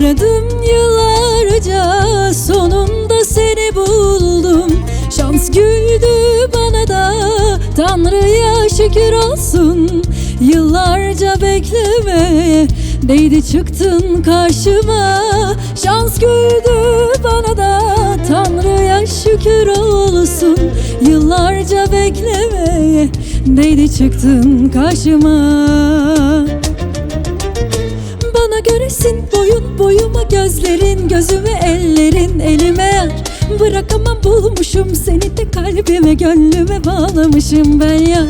Aradım yıllarca Sonunda seni buldum. Şans güldü bana da Tanrı'ya şükür olsun. Yıllarca bekleme Değdi çıktın karşıma. Şans güldü bana da Tanrı'ya şükür olsun. Yıllarca bekleme Değdi çıktın karşıma gözlerin Gözüme ellerin elime. Yer Bırakamam bulmuşum seni de kalbime gönlüme bağlamışım ben ya.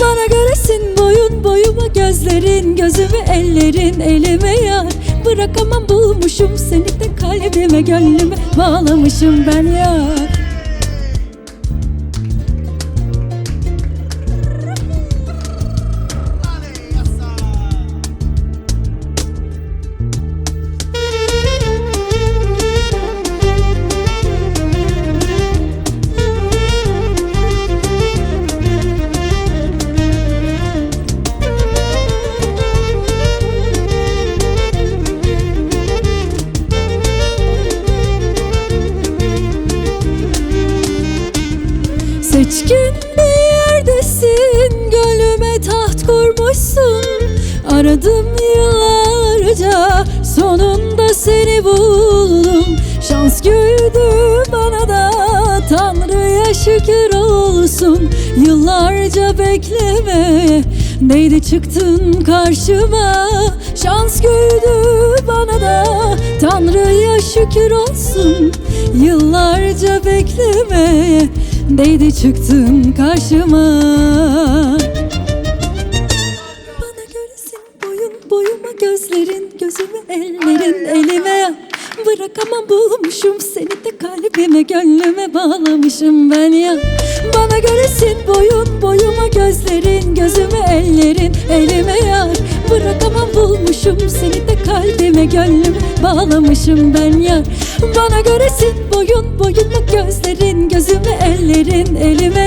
Bana göresin boyun boyuma gözlerin Gözüme ellerin elime yar Bırakamam bulmuşum seni de kalbime gönlüme bağlamışım ben ya Seçkin bir yerdesin Gönlüme taht kurmuşsun. Aradım yıllarca Sonunda seni buldum. Şans güldü bana da Tanrı'ya şükür olsun. Yıllarca bekleme Neydi çıktın karşıma? Şans güldü bana da Tanrı'ya şükür olsun. Yıllarca bekleme Değdi çıktın karşıma. Bana göresin boyun boyuma gözlerin Gözüme ellerin elime. Bırakamam bulmuşum seni de kalbime gönlüme bağlamışım ben ya. Bana göresin boyun boyuma gözlerin Gözüme ellerin elime yar Bırakamam bulmuşum seni de kalbime gönlüme bağlamışım ben ya. Bana göresin boyun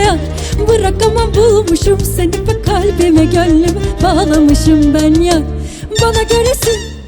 yar Bırakamam bulmuşum seni ve kalbime gönlüme bağlamışım ben ya. Bana göresin